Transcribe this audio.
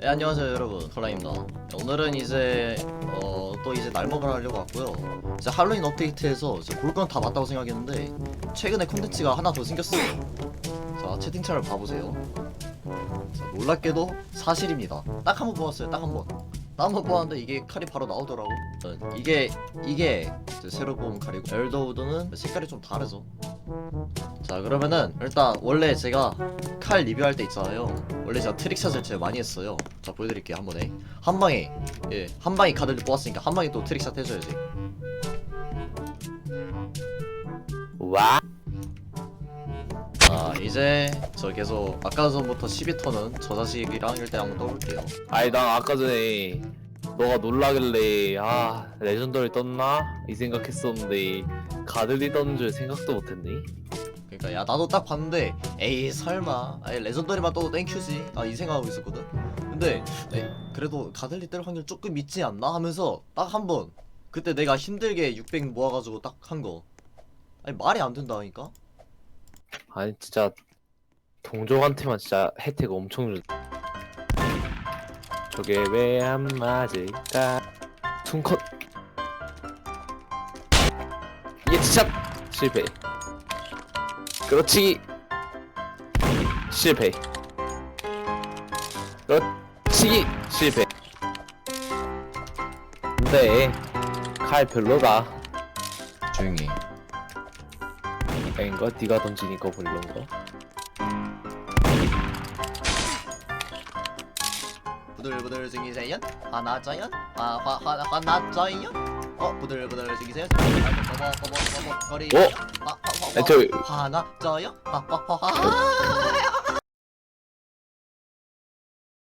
네, 안녕하세요 여러분. 컬라입니다. 오늘은 이제 어, 또 이제 날먹을 하려고 왔고요. 이제 할로윈 업데이트에서 이제 볼건 다 맞다고 생각했는데 최근에 콘텐츠가 하나 더 생겼어요. 자 채팅창을 봐보세요. 자, 놀랍게도 사실입니다. 딱 한 번 보았어요 딱 한번. 딱 한 번 보았는데 이게 칼이 바로 나오더라고. 어, 이게 이게 새로 본 칼이고 엘더우드는 색깔이 좀 다르죠 자 그러면은 일단 원래 제가 칼 리뷰할 때 있잖아요. 원래 제가 트릭샷을 제일 많이 했어요. 자 보여드릴게요 한 번에. 한 방에 예한 방에 카드를 뽑았으니까 한 방에 또 트릭샷 해줘야지. 와. 자 이제 저 계속 아까 전부터 12턴은 저 자식이랑 일단 한번 떠볼게요. 아니 난 아까 전에 너가 놀라길래 아 레전더를 떴나? 이 생각했었는데 가들이 떴는 줄 생각도 못했네 그러니까 야 나도 딱 봤는데 에이 설마. 아이 레전더리만 떠도 땡큐지. 아이 생각하고 있었거든. 근데 에이, 그래도 가들리 뜰 확률 조금 있지 않나 하면서 딱 한 번 그때 내가 힘들게 600 모아가지고 딱 한 거. 아니 말이 안 된다니까? 아니 진짜 동족한테만 진짜 혜택 엄청 줄 저게 왜 안 맞을까? 퉁컷. 예치샷 실패 그렇지 실패 그렇지 실패 근데 칼 별로다 조용히 아닌 거 네가 던지니까 별론 거 부들부들 증기세연 하나자연 화화 하나 자연 어 부들부들 증기세연 거리 어? 아, 저 하나 자연 하하하